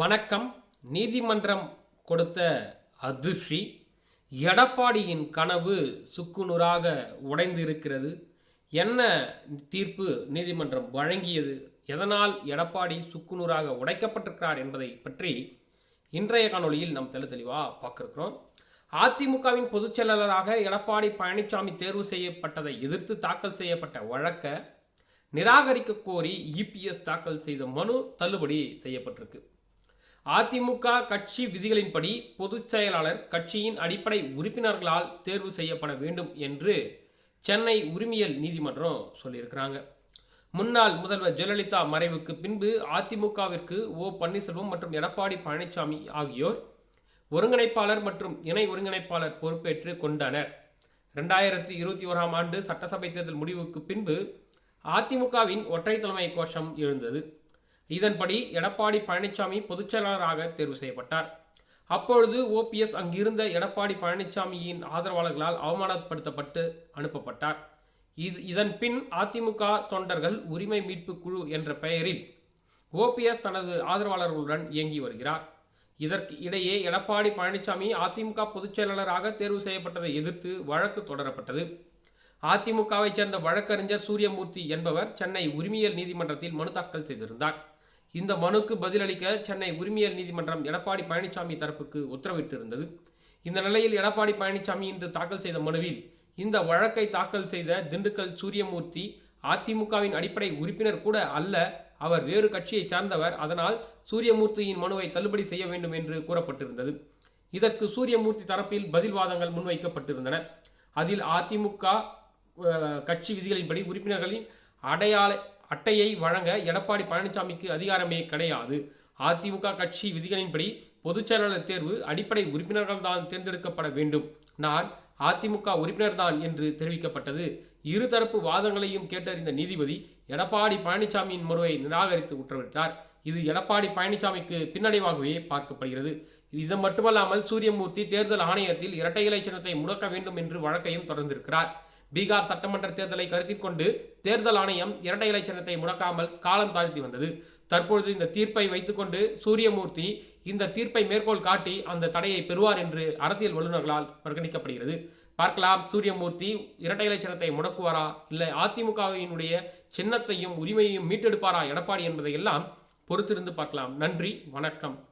வணக்கம். நீதிமன்றம் கொடுத்த அதிர்ச்சி எடப்பாடியின் கனவு சுக்குநூறாக உடைந்து இருக்கிறது என்ன தீர்ப்பு நீதிமன்றம் வழங்கியது? எதனால் எடப்பாடி சுக்குநூறாக உடைக்கப்பட்டிருக்கிறார் என்பதை பற்றி இன்றைய காணொலியில் நாம் தெளி தெளிவாக பார்க்கிருக்கிறோம் அதிமுகவின் பொதுச் செயலாளராக எடப்பாடி பழனிசாமி தேர்வு செய்யப்பட்டதை எதிர்த்து தாக்கல் செய்யப்பட்ட வழக்கை நிராகரிக்க கோரி இபிஎஸ் தாக்கல் செய்த மனு தள்ளுபடி செய்யப்பட்டிருக்கு. அதிமுக கட்சி விதிகளின்படி பொதுச் செயலாளர் கட்சியின் அடிப்படை உறுப்பினர்களால் தேர்வு செய்யப்பட வேண்டும் என்று சென்னை உரிமையல் நீதிமன்றம் சொல்லியிருக்கிறாங்க. முன்னாள் முதல்வர் ஜெயலலிதா மறைவுக்கு பின்பு அதிமுகவிற்கு ஓ. பன்னீர்செல்வம் மற்றும் எடப்பாடி பழனிசாமி ஆகியோர் ஒருங்கிணைப்பாளர் மற்றும் இணை ஒருங்கிணைப்பாளர் பொறுப்பேற்று கொண்டனர். ரெண்டாயிரத்தி இருபத்தி ஓராம் ஆண்டு சட்டசபை தேர்தல் முடிவுக்கு பின்பு அதிமுகவின் ஒற்றை தலைமை கோஷம் எழுந்தது. இதன்படி எடப்பாடி பழனிசாமி பொதுச் செயலாளராக தேர்வு செய்யப்பட்டார். அப்பொழுது ஓபிஎஸ் அங்கிருந்த எடப்பாடி பழனிசாமியின் ஆதரவாளர்களால் அவமானப்படுத்தப்பட்டு அனுப்பப்பட்டார். இது இதன் பின் அதிமுக தொண்டர்கள் உரிமை மீட்பு குழு என்ற பெயரில் ஓபிஎஸ் தனது ஆதரவாளர்களுடன் இயங்கி வருகிறார். இதற்கு இடையே எடப்பாடி பழனிசாமி அதிமுக பொதுச் செயலாளராக தேர்வு செய்யப்பட்டதை எதிர்த்து வழக்கு தொடரப்பட்டது. அதிமுகவைச் சேர்ந்த வழக்கறிஞர் சூரியமூர்த்தி என்பவர் சென்னை உரிமையல் நீதிமன்றத்தில் மனு தாக்கல் செய்திருந்தார். இந்த மனுக்கு பதிலளிக்க சென்னை உரிமையல் நீதிமன்றம் எடப்பாடி பழனிசாமி தரப்புக்கு உத்தரவிட்டிருந்தது. இந்த நிலையில் எடப்பாடி பழனிசாமி இன்று தாக்கல் செய்த மனுவில் இந்த வழக்கை தாக்கல் செய்த திண்டுக்கல் சூரியமூர்த்தி அதிமுகவின் அடிப்படை உறுப்பினர் கூட அல்ல அவர் வேறு கட்சியை சார்ந்தவர் அதனால் சூரியமூர்த்தியின் மனுவை தள்ளுபடி செய்ய வேண்டும் என்று கூறப்பட்டிருந்தது. இதற்கு சூரியமூர்த்தி தரப்பில் பதில் வாதங்கள் முன்வைக்கப்பட்டிருந்தன. அதில் அதிமுக கட்சி விதிகளின்படி உறுப்பினர்களின் அடையாள அட்டையை வழங்க எடப்பாடி பழனிசாமிக்கு அதிகாரமே கிடையாது. அதிமுக கட்சி விதிகளின்படி பொதுச் செயலாளர் தேர்வு அடிப்படை உறுப்பினர்கள் தான் தேர்ந்தெடுக்கப்பட வேண்டும். நான் அதிமுக உறுப்பினர்தான் என்று தெரிவிக்கப்பட்டது. இருதரப்பு வாதங்களையும் கேட்டறிந்த நீதிபதி எடப்பாடி பழனிசாமியின் மனுவை நிராகரித்து உத்தரவிட்டார். இது எடப்பாடி பழனிசாமிக்கு பின்னடைவாகவே பார்க்கப்படுகிறது. இது மட்டுமல்லாமல் சூரியமூர்த்தி தேர்தல் ஆணையத்தில் இரட்டை இலை சின்னத்தை முடக்க வேண்டும் என்று வழக்கையும் தொடர்ந்திருக்கிறார். பீகார் சட்டமன்ற தேர்தலை கருத்தில் கொண்டு தேர்தல் ஆணையம் இரட்டை இலை சின்னத்தை முடக்காமல் காலம் தாழ்த்தி வந்தது. தற்பொழுது இந்த தீர்ப்பை வைத்துக்கொண்டு சூரியமூர்த்தி இந்த தீர்ப்பை மேற்கோள் காட்டி அந்த தடையை பெறுவார் என்று அரசியல் வல்லுநர்களால் பரிகணிக்கப்படுகிறது. பார்க்கலாம் சூரியமூர்த்தி இரட்டை இலை சின்னத்தை முடக்குவாரா? இல்லை அதிமுகவினுடைய சின்னத்தையும் உரிமையையும் மீட்டெடுப்பாரா? எடப்பாடி என்பதையெல்லாம் பொறுத்திருந்து பார்க்கலாம். நன்றி வணக்கம்.